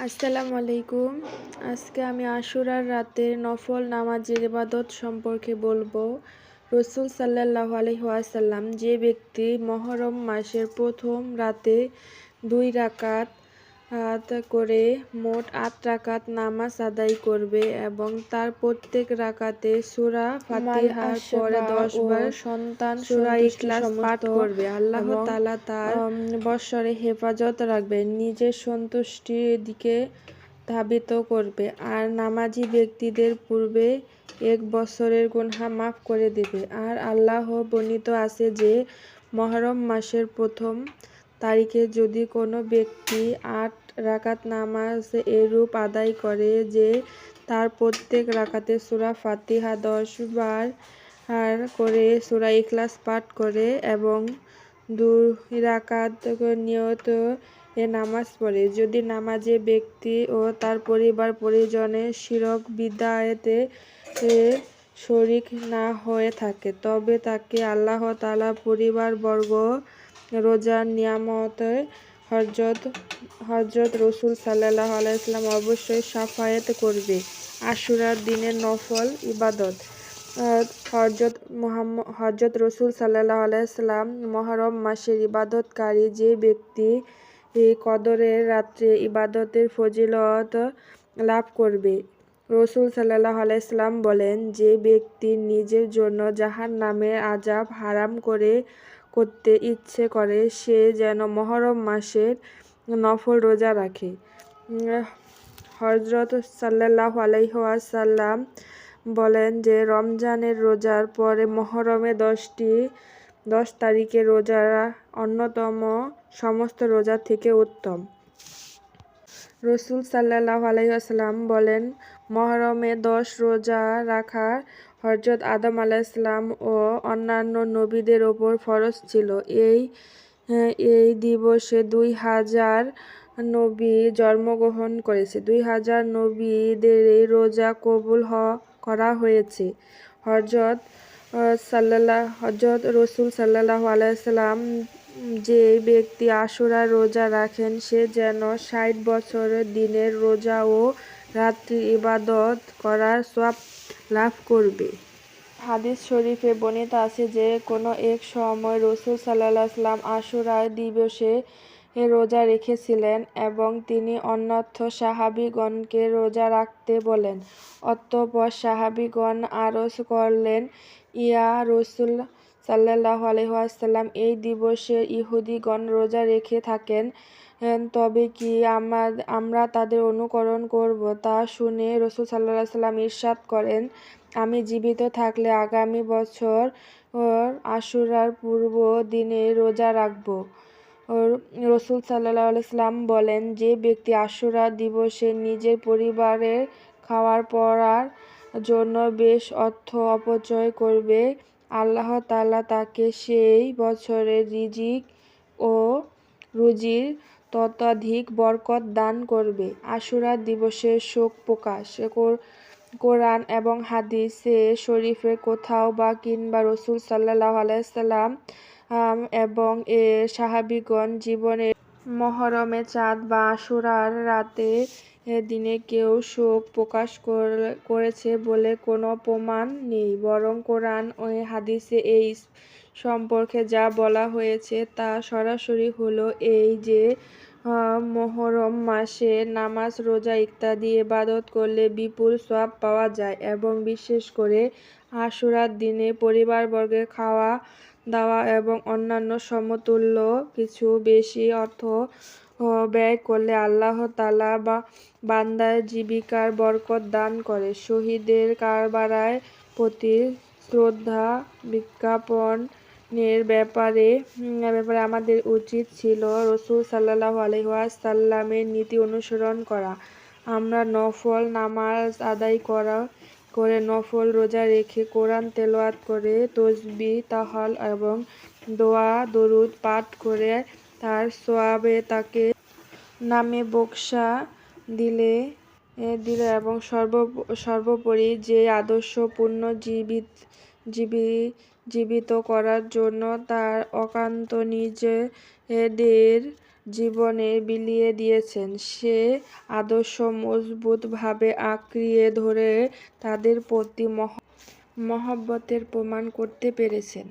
আসসালামু আলাইকুম। আজকে আমি আশুরার রাতের নফল নামাজের ইবাদত সম্পর্কে বলব। রসুল সাল্লাহ আলহাসাল্লাম যে ব্যক্তি মহরম মাসের প্রথম রাতে দুই রাকাত করে মোট আট রাকাত নামাজ আদায় করবে এবং তার প্রত্যেক রাকাতে সুরা ফাতিহার পরে দশ বার সন্তান সুরা ইখলাস পাঠ করবে। আল্লাহ তাআলা তার বৎসরে হেফাজত রাখবে নিজের সন্তুষ্টির দিকে ধাবিত করবে আর নামাজি ব্যক্তিদের পূর্বে এক বছরের গুনহা মাফ করে দেবে। আর আল্লাহ বর্ণিত আছে যে মহরম মাসের প্রথম তারিখে যদি কোনো ব্যক্তি আট রাকাত নামাজ এরূপ আদায় করে যে তার প্রত্যেক রাকাতে সুরা ফাতিহা দশ বার আর করে সুরা ইখলাস পাঠ করে এবং দুই রাকাত নিয়ত এ নামাজ পড়ে, যদি নামাজে ব্যক্তি ও তার পরিবার পরিজনে শিরক বিদায়তে শরিক না হয়ে থাকে, তবে তাকে আল্লাহ তালা পরিবারবর্গ রোজার নিয়ামত হজরত হজরত রসুল সাল্লাহ আলাইসলাম অবশ্যই সাফায়েত করবে। আশুরার দিনের নফল ইবাদত। হজরত মোহাম্মদ, হজরত রসুল সাল্লাহ আলাইসলাম মহরম মাসের ইবাদতকারী যে ব্যক্তি এই কদরের রাত্রে ইবাদতের ফজিলত লাভ করবে, রসুল সাল্লাহ আলাইসলাম বলেন, যে ব্যক্তি নিজের জন্য জাহান নামের আজাব হারাম করে করতে ইচ্ছে করে, সে যেন মহরম মাসের নফল রোজা রাখে। হজরত সাল্লাহ আলাইহাসাল্লাম বলেন যে, রমজানের রোজার পরে মহরমে দশটি, দশ তারিখে রোজা অন্যতম সমস্ত রোজা থেকে উত্তম। রসুল সাল্লাহ আলাইসাল্লাম বলেন, মহরমে দশ রোজা রাখার হজরত আদম আলাইসলাম ও অন্যান্য নবীদের ওপর ফরজ ছিল। এই এই দিবসে দুই হাজার নবী জন্মগ্রহণ করেছে। দুই হাজার নবীদের এই রোজা কবুল হ, করা হয়েছে। হজরত সাল্লাহ হজরত রসুল সাল্লাহ আলাইসাল্লাম যে ব্যক্তি আশুরা রোজা রাখেন, সে যেন ষাট বছরের দিনের রোজা ও রাত্রি ইবাদত করার সব লাভ করবে। হাদিস শরীফে বর্ণিত আছে যে, কোনো এক সময় রসুল সাল্লাহ আসলাম আশুরার দিবসে রোজা রেখেছিলেন এবং তিনি অন্যথ সাহাবিগণকে রোজা রাখতে বলেন। অতঃপর সাহাবিগণ আরজ করলেন, ইয়া রসুল সাল্লাহ আলহাসাল্লাম এই দিবসে ইহুদিগণ রোজা রেখে থাকেন। তবে কি আমরা তাদের অনুকরণ করব তা শুনে রসুল সাল্লাহ সাল্লাম ইরশাদ করেন, আমি জীবিত থাকলে আগামী বছর আশুরার পূর্ব দিনে রোজা রাখব। রসুল সাল্লাহ সাল্লাম বলেন, যে ব্যক্তি আশুরা দিবসে নিজের পরিবারের খাওয়ার পড়ার জন্য বেশ অর্থ অপচয় করবে আল্লাহ তালা তাকে সেই বছরের রিজিক ও রুজির ততোধিক বরকত দান করবে। আশুরা দিবসের শোক প্রকাশ। কোরআন এবং হাদিসে শরীফে কোথাও বা কিংবা রসুল সাল্লাহ আলাইসাল্লাম এবং এ সাহাবিগণ জীবনের মহরমে চাঁদ বা আশুরার রাতে দিনে কেউ শোক প্রকাশ করেছে বলে কোনো প্রমাণ নেই। বরং কোরআন ও হাদিসে এই সম্পর্কে যা বলা হয়েছে তা সরাসরি হলো এই যে মহরম মাসে নামাজ, রোজা ইত্যাদি ইবাদত করলে বিপুল সব পাওয়া যায় এবং বিশেষ করে আশুরার দিনে পরিবারবর্গের খাওয়া দাওয়া এবং অন্যান্য সমতুল্য কিছু বেশি অর্থ ব্যয় করলে আল্লাহ তালা বা বান্দার জীবিকার বরকত দান করে। শহীদের কারবারায় প্রতি শ্রদ্ধা বিজ্ঞাপনের ব্যাপারে ব্যাপারে আমাদের উচিত ছিল রসুল সাল্লাহ আলহাসাল্লামের নীতি অনুসরণ করা। আমরা নফল নামাজ আদায় করা করে নফল রোজা রেখে কোরআন তেলোয়াত করে তসবি, তাহল এবং দোয়া, দরুদ পাঠ করে তার সোয়াবে তাকে নামে বকশা দিলে দিলে এবং সর্ব, সর্বোপরি যে আদর্শপূর্ণ জীবিত, জীবি, জীবিত করার জন্য তার অকান্ত নিজেদের জীবনে বিলিয়ে দিয়েছেন। সে আদর্শ মজবুতভাবে আঁকড়িয়ে ধরে তাদের প্রতি মহ, মহব্বতের প্রমাণ করতে পেরেছেন।